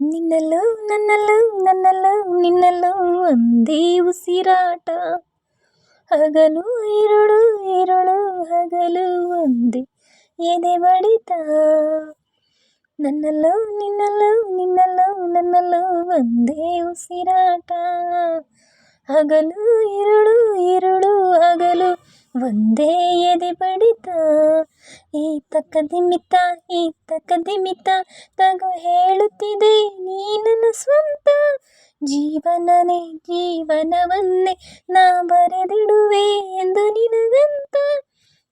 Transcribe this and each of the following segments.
ನಿನ್ನಲ್ಲೂ ನನ್ನಲ್ಲೂ ನನ್ನಲ್ಲೂ ನಿನ್ನಲ್ಲೂ ಒಂದೇ ಉಸಿರಾಟ ಹಗಲು ಇರುಳು ಇರುಳು ಹಗಲು ಒಂದೇ ಎದೆ ಬಡಿತ ನನ್ನಲ್ಲೂ ನಿನ್ನಲ್ಲೂ ನಿನ್ನಲ್ಲೂ ನನ್ನಲ್ಲೂ ಒಂದೇ ಉಸಿರಾಟ ಹಗಲು ಇರುಳು ಇರುಳು ಹಗಲು ಒಂದೇ ಎದೆ ಬಡಿತ ಈ ತಕ್ಕ ದಿಮಿತ ಈ ತಕ್ಕ ದಿಮಿತ ತಗೋ ಹೇಳುತ್ತಿದೆ ನೀ ನನ್ನ ಸ್ವಂತ. ಜೀವನನೇ ಜೀವನವನ್ನೇ ನಾ ಬರೆದಿಡುವೆ ಎಂದು ನಿನಗಂತ.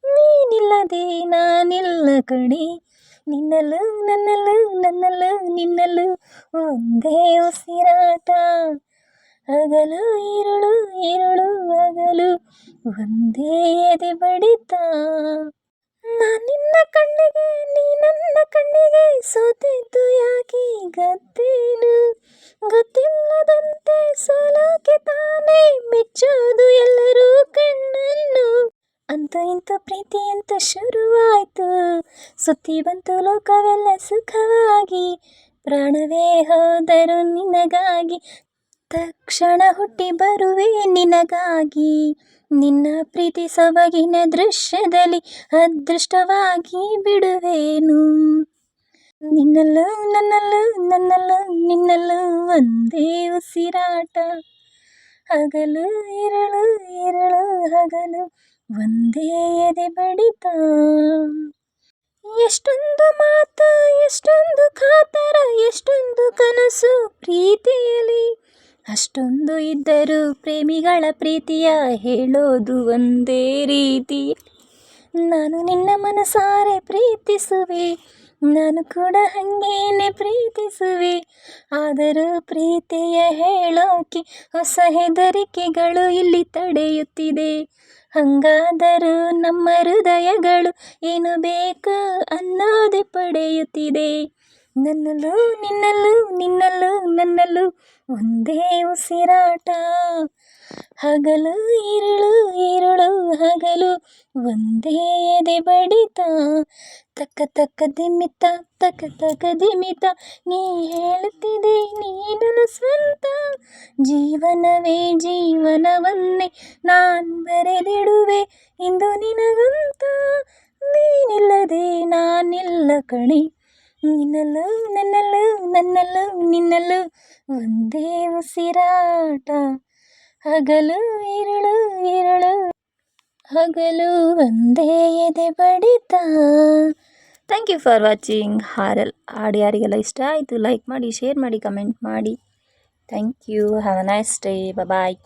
ನೀನಿಲ್ಲದೆ ನಾನಿಲ್ಲ ಕಣೆ ನಿನ್ನಲು ನನ್ನಲ್ಲೂ ನನ್ನಲ್ಲೂ ನಿನ್ನಲು ಒಂದೇ ಉಸಿರಾಟ. ಹಗಲು ಇರುಳು ಇರುಳು ಹಗಲು, ಒಂದೇ ಎದೆ ಬಡಿತ. ನಿನ್ನ ಕಣ್ಣಿಗೆ, ನೀ ನನ್ನ ಕಣ್ಣಿಗೆ ಸೋತಿದ್ದು ಯಾಕೆ ಗೊತ್ತೇನು? ಗೊತ್ತಿಲ್ಲದಂತೆ ಸೋಲೋಕೆ ತಾನೇ ಮೆಚ್ಚೋದು ಎಲ್ಲರೂ ಕಣ್ಣನ್ನು. ಅಂತ ಇಂಥ ಪ್ರೀತಿ ಅಂತ ಶುರುವಾಯ್ತು? ಸುತ್ತಿ ಬಂತು ಲೋಕವೆಲ್ಲ ಸುಖವಾಗಿ. ಪ್ರಾಣವೇ ಹೋದರು ನಿನಗಾಗಿ ತಕ್ಷಣ ಹುಟ್ಟಿ ಬರುವೆ ನಿನಗಾಗಿ. ನಿನ್ನ ಪ್ರೀತಿ ಸೊಬಗಿನ ದೃಶ್ಯದಲ್ಲಿ ಅದೃಷ್ಟವಾಗಿ ಬಿಡುವೇನು. ನಿನ್ನಲ್ಲೂ ನನ್ನಲ್ಲೂ ನನ್ನಲ್ಲೂ ನಿನ್ನಲ್ಲೂ ಒಂದೇ ಉಸಿರಾಟ. ಹಗಲು ಇರಳು ಇರಳು ಹಗಲು ಒಂದೇ ಎದೆ ಬಡಿತ. ಎಷ್ಟೊಂದು ಮಾತು, ಎಷ್ಟೊಂದು ಕಾತರ ಎಷ್ಟೊಂದು ಕನಸು ಪ್ರೀತಿಯಲ್ಲಿ. ಅಷ್ಟೊಂದು ಇದ್ದರೂ ಪ್ರೇಮಿಗಳ ಪ್ರೀತಿಯ ಹೇಳೋದು ಒಂದೇ ರೀತಿ. ನಾನು ನಿನ್ನ ಮನಸಾರೆ ಪ್ರೀತಿಸುವೆ, ನಾನು ಕೂಡ ಹಾಗೇನೆ ಪ್ರೀತಿಸುವೆ. ಆದರೂ ಪ್ರೀತಿಯ ಹೇಳೋಕೆ ಹೊಸ ಹೆದರಿಕೆಗಳು ಇಲ್ಲಿ ತಡೆಯುತ್ತಿದೆ. ಹಂಗಾದರೂ ನಮ್ಮ ಹೃದಯಗಳು ಏನು ಬೇಕು ಅನ್ನೋದೇ ಪಡೆಯುತ್ತಿದೆ. ನನ್ನಲ್ಲೂ, ನಿನ್ನಲ್ಲೂ ನಿನ್ನಲ್ಲೂ, ನನ್ನಲ್ಲೂ ಒಂದೇ ಉಸಿರಾಟ. ಹಗಲು ಇರುಳು ಇರುಳು ಹಗಲು ಒಂದೇ ಎದೆ ಬಡಿತ. ತಕ್ಕ ತಕ್ಕ ದಿಮಿತ, ತಕ್ಕ ತಕ್ಕ ದಿಮಿತ. ನೀ ಹೇಳುತ್ತಿದೆ, ನೀನು ಸ್ವಂತ. ಜೀವನವೇ ಜೀವನವನ್ನೇ ನಾನು ಬರೆದಿಡುವೆ, ಇಂದು ನಿನಗಂತ. ನೀನಿಲ್ಲದೆ ನಾನಿಲ್ಲ ಕಣೆ. ನಿನ್ನಲ್ಲೂ, ನನ್ನಲ್ಲೂ ನನ್ನಲ್ಲೂ, ನಿನ್ನಲ್ಲೂ ಒಂದೇ ಉಸಿರಾಟ. ಹಗಲು, ಇರುಳು ಇರುಳು. ಹಗಲು ಒಂದೇ ಎದೆ ಬಡಿತ. ಥ್ಯಾಂಕ್ ಯು ಫಾರ್ ವಾಚಿಂಗ್ ಹಾರಲ್ ಹಾಡು ಯಾರಿಗೆಲ್ಲ ಇಷ್ಟ ಆಯಿತು. ಲೈಕ್ ಮಾಡಿ ಶೇರ್ ಮಾಡಿ ಕಮೆಂಟ್ ಮಾಡಿ. Thank you have a nice day bye